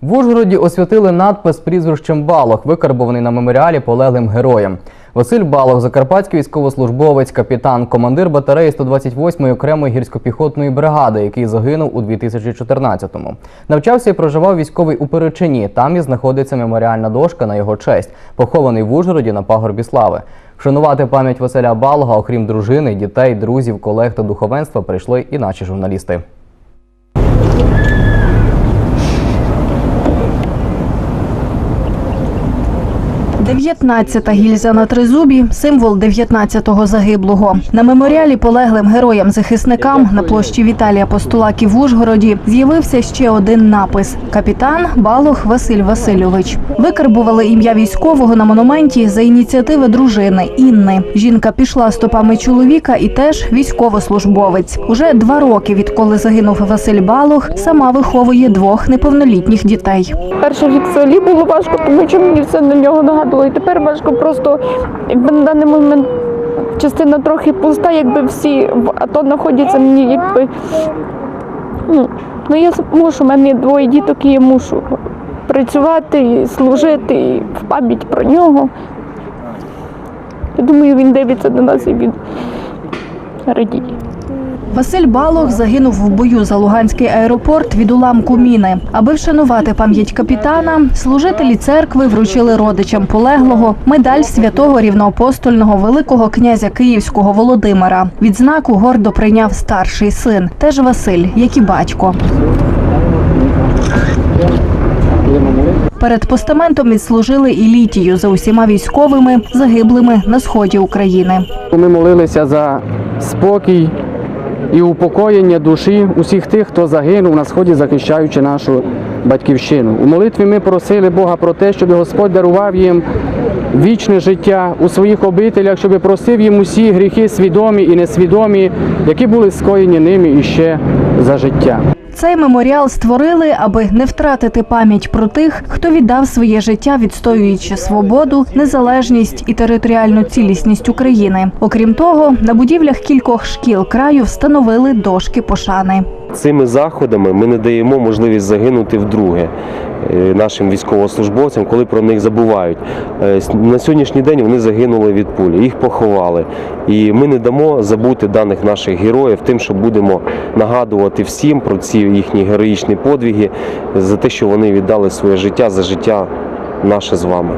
В Ужгороді освятили надпис прізвищем Балох, викарбований на меморіалі полеглим героям. Василь Балох, закарпатський військовослужбовець, капітан, командир батареї 128-ї окремої гірсько-піхотної бригади, який загинув у 2014-му. Навчався і проживав військовий у Перечині. Там і знаходиться меморіальна дошка на його честь, похований в Ужгороді на пагорбі слави. Вшанувати пам'ять Василя Балога, окрім дружини, дітей, друзів, колег та духовенства, прийшли і наші журналісти. Дев'ятнадцята гільза на тризубі символ 19-го загиблого. На меморіалі полеглим героям-захисникам на площі Віталія Постулаки в Ужгороді з'явився ще один напис: капітан Балох Василь Васильович. Викарбували ім'я військового на монументі за ініціативи дружини Інни. Жінка пішла стопами чоловіка і теж військовослужбовець. Уже два роки, відколи загинув Василь Балох, сама виховує двох неповнолітніх дітей. Перше в селі було важко, тому що мені все на нього нагадувало. І тепер важко просто, якби на даний момент частина трохи пуста, якби всі в АТО знаходяться мені, якби. Ну, ну я мушу, у мене двоє діток, і я мушу працювати, і служити в пам'ять про нього. Я думаю, він дивиться на нас і він радіє. Василь Балох загинув в бою за Луганський аеропорт від уламку міни. Аби вшанувати пам'ять капітана, служителі церкви вручили родичам полеглого медаль святого рівноапостольного великого князя Київського Володимира. Відзнаку гордо прийняв старший син, теж Василь, як і батько. Перед постаментом відслужили і літію за усіма військовими, загиблими на сході України. Ми молилися за спокій і упокоєння душі усіх тих, хто загинув на сході, захищаючи нашу батьківщину. У молитві ми просили Бога про те, щоб Господь дарував їм вічне життя у своїх обителях, щоб просив їм усі гріхи свідомі і несвідомі, які були скоєні ними іще за життя. Цей меморіал створили, аби не втратити пам'ять про тих, хто віддав своє життя, відстоюючи свободу, незалежність і територіальну цілісність України. Окрім того, на будівлях кількох шкіл краю встановили дошки пошани. Цими заходами ми не даємо можливість загинути вдруге е, нашим військовослужбовцям, коли про них забувають. Е, На сьогоднішній день вони загинули від пулі, їх поховали. І ми не дамо забути даних наших героїв тим, що будемо нагадувати всім про ці їхні героїчні подвиги, за те, що вони віддали своє життя за життя наше з вами.